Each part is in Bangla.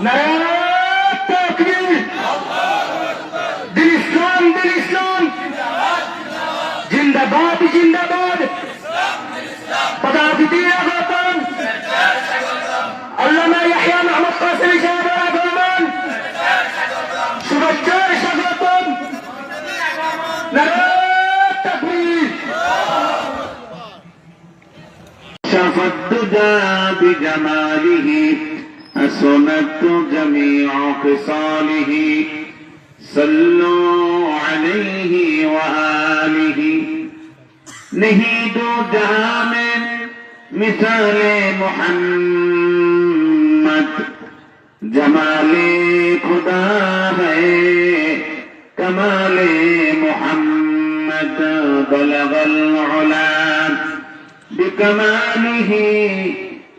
نعرہ تکبیر دل اسلام دل اسلام زندہ باد زندہ باد بغدادی اغاطان علامہ یحییٰ محمد قاسم شاہد اغاطان شبکار شغاطان نعرہ تکبیر شفت ددا بجماله حسنت جميع خصاله. صلوا عليه وآله. جہاں میں مثال محمد. جمال خدا ہے کمال محمد بلغ العلا. بكماله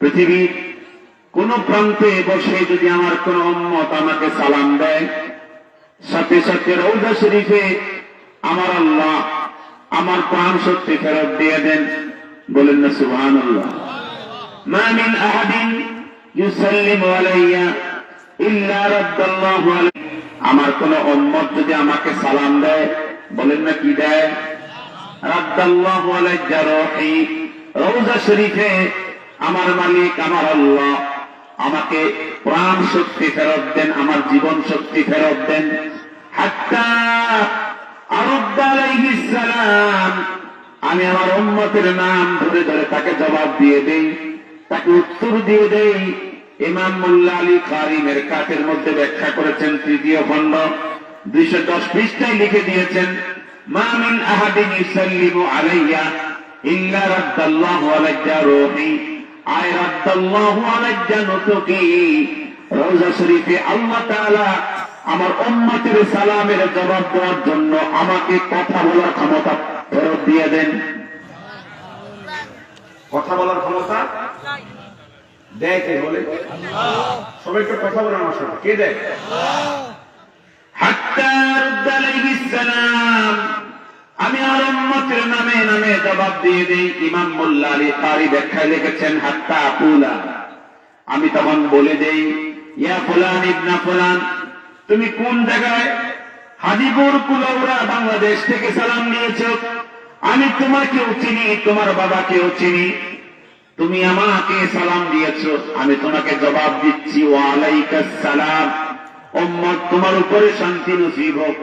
পৃথিবীর কোন প্রান্তে বসে যদি আমার কোন উম্মত আমাকে সালাম দেয়, সাথে সাথে রৌদা শরীফে আমার আল্লাহ আমার প্রাণ শক্তি ফেরত দিয়ে দেন। বলেন না সুবহান আল্লাহ আমার কোন উম্মত যদি আমাকে সালাম দেয়, বলেন না কি দেয়? রাদ্দাল্লাহু আলাইহি শরীফে আমার মালিক, আমার আল্লাহ। আমাকে প্রাণ শক্তি ফেরত দেন, আমার জীবন শক্তি ফেরত দেন। আমি আমার উম্মতের নাম ধরে ধরে তাকে জবাব দিয়ে দেই, তাকে উত্তর দিয়ে দেই। ইমাম মোল্লা আলী কারি মেরকাতের মধ্যে ব্যাখ্যা করেছেন তৃতীয় খণ্ড, দুইশো দশ পৃষ্ঠায় লিখে দিয়েছেন, মা মিন আহাদিন ইউসাল্লিমু আলাইয়া ইল্লা রাদ্দাল্লাহু আলাইয়া রূহি। আয় রাদ্দাল্লাহু আলাইয়া নুতুকি রওজা শরীফে আল্লাহ তাআলা আমার উম্মতের সালামের জবাব দেওয়ার জন্য আমাকে কথা বলার ক্ষমতা ফেরত দিয়ে দেন। কথা বলার ক্ষমতা দেয় কে বলে? সবাই একটু কথা বলে আমার সাথে। কে দেয়? হাত্তা রুদ্দ আলাইহিস সালাম। আমি আর উম্মতের নামে নামে জবাব দিয়ে দেই, ইমাম মোল্লা আলী কারি ব্যাখ্যায় লিখেছেন, হাত্তা আকুলা। আমি তখন বলে দেই, ইয়া ফুলান ইবনা ফুলান, তুমি কোন জায়গায় হাজিপুর কুলাউড়া বাংলাদেশ থেকে সালাম নিয়েছ? আমি তোমাকেও চিনি, তোমার বাবাকেও চিনি। তুমি আমাকে সালাম দিয়েছ, আমি তোমাকে জবাব দিচ্ছি, ওয়ালাইকাস সালাম। উম্মত, তোমার উপরে শান্তি নসিব হোক।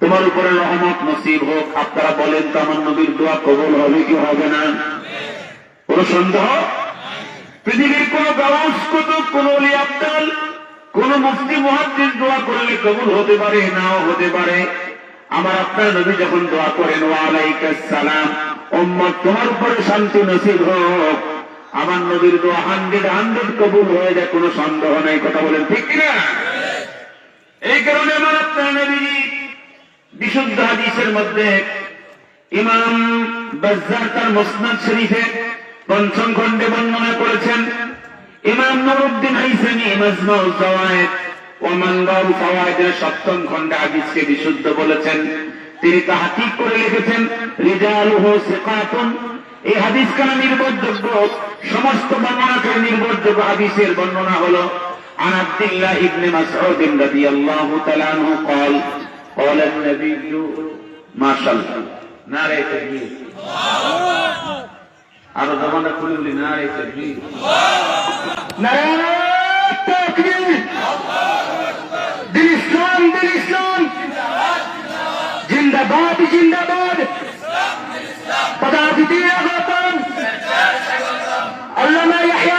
তোমার উপরে রহমত নসিব হোক। আপনারা বলেন তো আমার নবীর দোয়া কবল হবে কি হবে না? কোন সন্দেহ? পৃথিবীর কোন গাউস কোন আব্দাল কোন মুফতি, মুহাদ্দিস দোয়া করলে কবুল হতে পারে, নাও হতে পারে। আমার আপনার নবী যখন দোয়া করেন ওয়ালাইকাস সালাম উম্মত তোমার উপরে শান্তি নসিব হোক। আমার নবীর দোয়া হান্ড্রেড হান্ড্রেড কবুল হয়ে যায়, কোনো সন্দেহ নাই। কথা বলেন ঠিক কিনা? এই কারণে আমার আপনার নবী বিশুদ্ধ হাদিসের মধ্যে ইমাম বাজ্জার তার মুসনাদ শরীফে পঞ্চম খণ্ডে বর্ণনা করেছেন ইমাম নুরুদ্দিন হাইসানি মাজমাউ জাওয়ায়েদ ও মানবাউ ফাওয়ায়েদের সপ্তম খণ্ডে হাদিসকে বিশুদ্ধ বলেছেন তিনি তাহকিক করে লিখেছেন রিজালুহু সিকাতুন এই হাদিস কানা নির্ভরযোগ্য সমস্ত বর্ণনাকারী নির্ভরযোগ্য হাদিসের বর্ণনা হলো عن عبد الله بن مسعود رضي الله تعالى عنه قال قال النبي ما شاء الله নারে তাকবীর। আর জমানা খুলুলি নারে তাকবীর। নারে তাকবীর। দিল ইসলাম দিল ইসলাম। জিন্দাবাদ জিন্দাবাদ। পদাধিকারী গৌতম আল্লামা ইয়াহইয়া